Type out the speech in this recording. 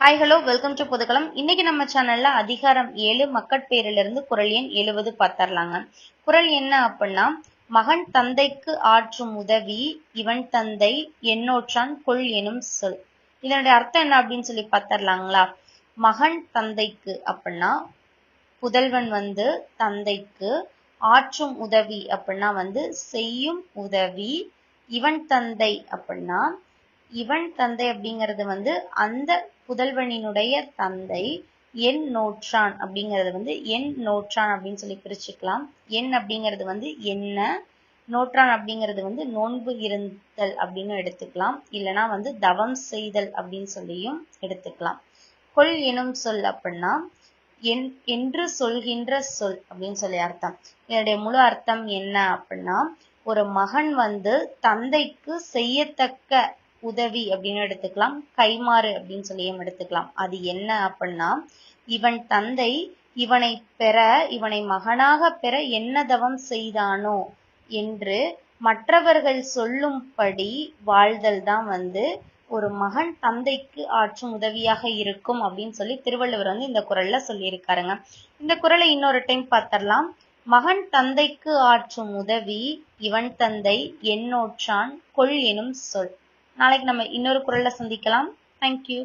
Hi hello welcome to Pudukkalam இன்னைக்கு நம்ம சேனல்ல அதிகாரம் ஏழு மக்கட்பேரிலிருந்து குரல் எண் எழுபது பார்த்தரலாங்க குரல் என்ன அப்படின்னா மகன் தந்தைக்கு ஆற்றும் உதவி இவன் தந்தை எண்ணோற்றான் கொள் எனும் சொல். இதனுடைய அர்த்தம் என்ன அப்படின்னு சொல்லி பார்த்தரலாங்களா மகன் தந்தைக்கு அப்படின்னா புதல்வன் வந்து தந்தைக்கு ஆற்றும் உதவி அப்படின்னா வந்து செய்யும் உதவி இவன் தந்தை அப்படின்னா இவன் தந்தை அப்படிங்கிறது வந்து அந்த புதல்வனினுடைய தந்தை என் நோற்றான் அப்படிங்கிறது வந்து என் நோற்றான் அப்படின்னு சொல்லி பிரிச்சுக்கலாம். என் அப்படிங்கிறது வந்து என்ன? நோற்றான் அப்படிங்கிறது வந்து நோன்பு இருந்தல் அப்படின்னு எடுத்துக்கலாம். இல்லைன்னா வந்து தவம் செய்தல் அப்படின்னு சொல்லியும் எடுத்துக்கலாம். கொள் எனும் சொல் அப்படின்னா என் என்று சொல்கின்ற சொல் அப்படின்னு சொல்லி அர்த்தம். இதனுடைய முழு அர்த்தம் என்ன அப்படின்னா ஒரு மகன் வந்து தந்தைக்கு செய்யத்தக்க உதவி அப்படின்னு எடுத்துக்கலாம் கைமாறு அப்படின்னு சொல்லியும் எடுத்துக்கலாம். அது என்ன அப்படின்னா இவன் தந்தை இவனை பெற இவனை மகனாக பெற என்ன தவம் செய்தானோ என்று மற்றவர்கள் சொல்லும்படி வாழ்தல் தான் வந்து ஒரு மகன் தந்தைக்கு ஆற்றும் உதவியாக இருக்கும் அப்படின்னு சொல்லி திருவள்ளுவர் வந்து இந்த குரல்ல சொல்லியிருக்காருங்க. இந்த குரலை இன்னொரு டைம் பார்த்தரலாம் மகன் தந்தைக்கு ஆற்றும் உதவி இவன் தந்தை என்னோற்றான் கொள் எனும் சொல். நாளைக்கு நம்ம இன்னொரு குரல்ல சந்திக்கலாம். தேங்க்யூ